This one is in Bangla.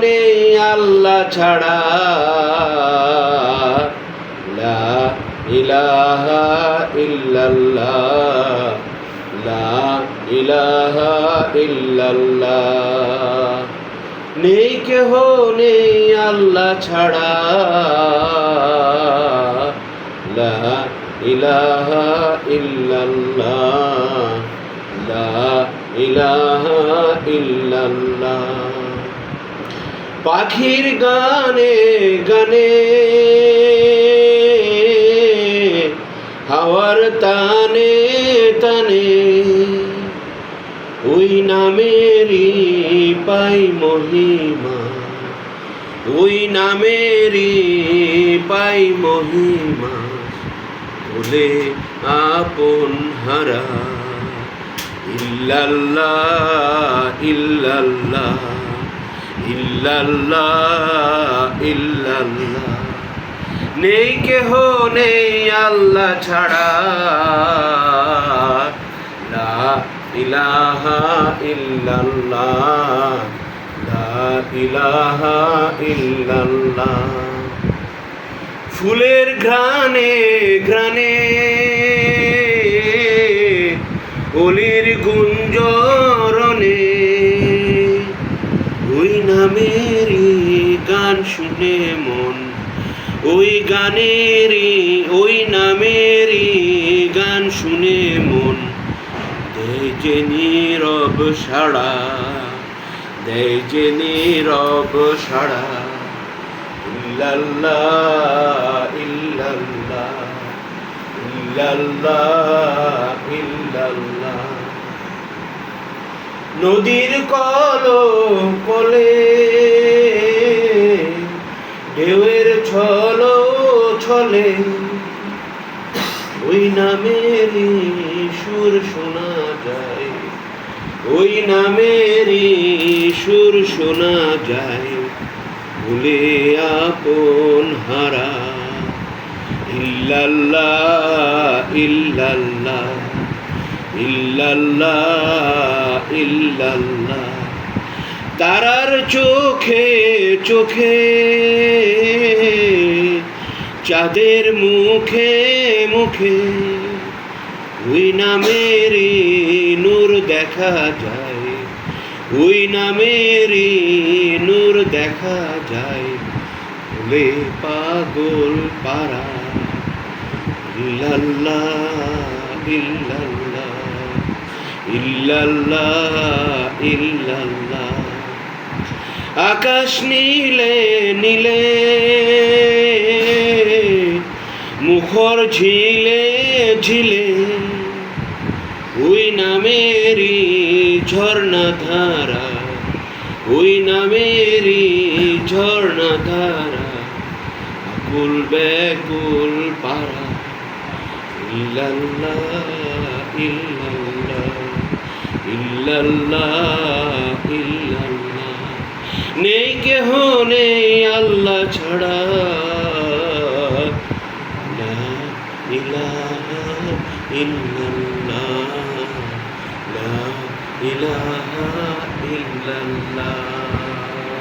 নেই আল্লাহ ছাড়া লা ইলাহা ইল্লাল্লাহ, লা ইলাহা ইল্লাল্লাহ। নেই কেহ নেই আল্লাহ ছাড়া, লা ইলাহা ইল্লাল্লাহ, লা ইলাহা ইল্লাল্লাহ। পাখির গানে গানে। হাওয়ার তানে তানে। ওই নামেরই পাই মহিমা। ওই নামেরই পাই মহিমা। বলে আপন হারা। ইল্লাল্লাহ ইল্লাল্লাহ। ইল্লাল্লাহ ইল্লাল্লাহ। নেই কেহ নেই আল্লাহ ছাড়া। লা ইলাহা ইল্লাল্লাহ, লা ইলাহা ইল্লাল্লাহ। ফুলের ঘ্রাণে ঘ্রাণে, অলির গুঞ্জরণে নামেরই গান শুনে মন। ওই গানেরই, ওই নামেরই গান শুনে মন। দেয় যে নীরব সাড়া দেয় যে নীরব সাড়া। ইল্লাল্লাহ ইল্লাল্লাহ ইল্লাল্লাহ ইল্লাল্লাহ। নদীর কল কলে, ঢেউয়ের ছল ছলে, ওই নামেরই সুর শোনা যায়, ওই নামেরই সুর শোনা যায়, ভুলে আপন হারা ইল্লাল্লাহ ইল্লাল্লাহ ইল্লাল্লাহ ইল্লাল্লাহ। তারার চোখে চোখে, চাঁদের মুখে মুখে, ওই নামেরই নূর দেখা যায়, ওই নামেরই নূর দেখা যায় ভুলে পাগল পারা ইল্লাল্লাহ ইল্লাল্লাহ। আকাশ নীলে নীলে, মুখর ঝিলে ঝিলে, ওই নামেরই ঝর্ণা ধারা, ওই নামেরই ঝর্ণা ধারা, আকুল ব্যাকুল পারা ইল্লাল্লাহ ইল্লাল্লাহ। নেই কেহ নেই আল্লাহ ছাড়া। ইল্লাল্লাহ ইলাহা ইল্লাল্লাহ।